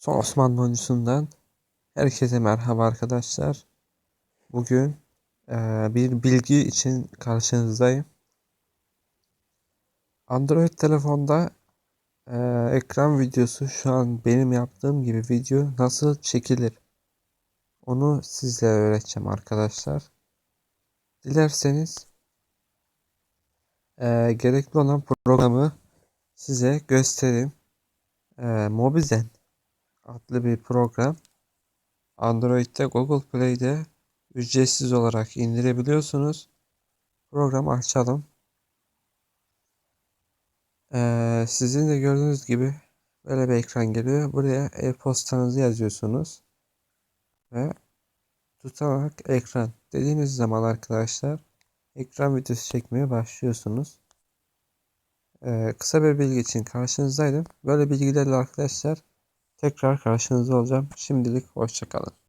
Son Osmanlı oyuncusundan herkese merhaba arkadaşlar. Bugün eee, bir bilgi için karşınızdayım. Android telefonda eee, ekran videosu şu an benim yaptığım gibi video nasıl çekilir? Onu sizlere öğreteceğim arkadaşlar. Dilerseniz eee, gerekli olan programı size göstereyim. Eee Mobizen adlı bir program. Android'de Google Play'de ücretsiz olarak indirebiliyorsunuz. Programı açalım. Ee, sizin de gördüğünüz gibi böyle bir ekran geliyor. Buraya e-postanızı yazıyorsunuz. Ve tutanak ekran dediğiniz zaman arkadaşlar ekran videosu çekmeye başlıyorsunuz. Ee, kısa bir bilgi için karşınızdaydım. Böyle bilgilerle arkadaşlar tekrar karşınızda olacağım. Şimdilik hoşçakalın.